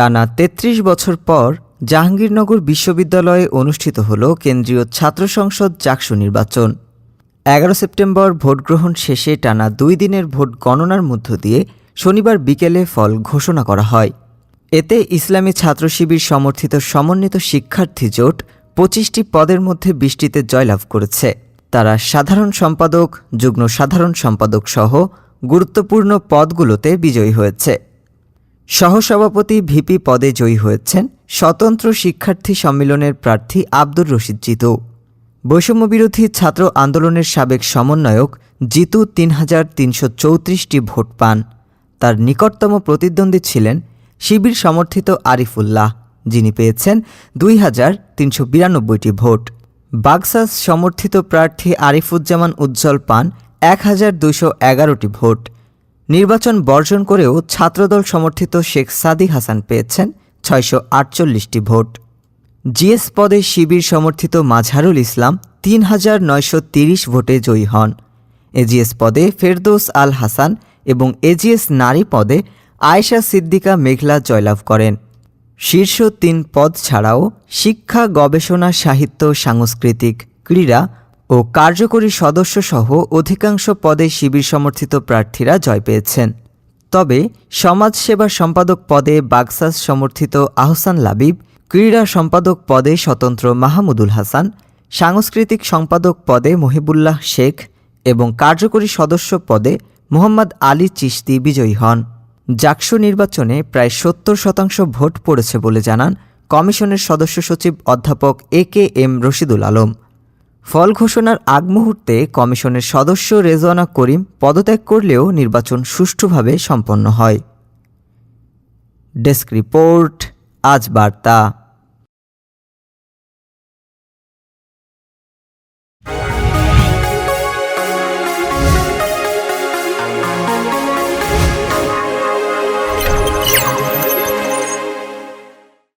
টানা ৩৩ বছর পর জাহাঙ্গীরনগর বিশ্ববিদ্যালয়ে অনুষ্ঠিত হল কেন্দ্রীয় ছাত্র সংসদ জাকসু নির্বাচন। এগারো সেপ্টেম্বর ভোটগ্রহণ শেষে টানা দুই দিনের ভোট গণনার মধ্য দিয়ে শনিবার বিকেলে ফল ঘোষণা করা হয়। এতে ইসলামী ছাত্র শিবির সমর্থিত সমন্বিত শিক্ষার্থী জোট পঁচিশটি পদের মধ্যে বৃষ্টিতে জয়লাভ করেছে। তারা সাধারণ সম্পাদক, যুগ্ম সাধারণ সম্পাদক সহ গুরুত্বপূর্ণ পদগুলোতে বিজয়ী হয়েছে। সহসভাপতি ভিপি পদে জয়ী হয়েছেন স্বতন্ত্র শিক্ষার্থী সম্মেলনের প্রার্থী আব্দুর রশিদ জিতু। বৈষম্যবিরোধী ছাত্র আন্দোলনের সাবেক সমন্বয়ক জিতু তিন হাজার তিনশো চৌত্রিশটি ভোট পান। তার নিকটতম প্রতিদ্বন্দ্বী ছিলেন শিবির সমর্থিত আরিফুল্লাহ, যিনি পেয়েছেন দুই হাজার তিনশো বিরানব্বইটি ভোট। বাগসাস সমর্থিত প্রার্থী আরিফুজ্জামান উজ্জ্বল পান এক হাজার দুইশো এগারোটি ভোট। নির্বাচন বর্জন করেও ছাত্রদল সমর্থিত শেখ সাদি হাসান পেয়েছেন ছয়শো আটচল্লিশটি ভোট। জিএস পদে শিবির সমর্থিত মাঝহারুল ইসলাম তিন হাজার নয়শো তিরিশ ভোটে জয়ী হন। এজিএস পদে ফেরদৌস আল হাসান এবং এজিএস নারী পদে আয়েশা সিদ্দিকা মেঘলা জয়লাভ করেন। শীর্ষ তিন পদ ছাড়াও শিক্ষা, গবেষণা, সাহিত্য, সাংস্কৃতিক, ক্রীড়া ও কার্যকরী সদস্যসহ অধিকাংশ পদে শিবির সমর্থিত প্রার্থীরা জয় পেয়েছেন। তবে সমাজসেবা সম্পাদক পদে বাগসাস সমর্থিত আহসান লাবিব, ক্রীড়া সম্পাদক পদে স্বতন্ত্র মাহমুদুল হাসান, সাংস্কৃতিক সম্পাদক পদে মহিবুল্লাহ শেখ এবং কার্যকরী সদস্য পদে মোহাম্মদ আলী চিশতি বিজয়ী হন। জাকসু নির্বাচনে প্রায় সত্তর শতাংশ ভোট পড়েছে বলে জানান কমিশনের সদস্য সচিব অধ্যাপক A K M Rashidul Alam. ফল ঘোষণার আগ মুহূর্তে কমিশনের সদস্য রেজওয়ানা করিম পদত্যাগ করলেও নির্বাচন সুষ্ঠুভাবে সম্পন্ন হয়। ডেস্ক রিপোর্ট, আজ বার্তা।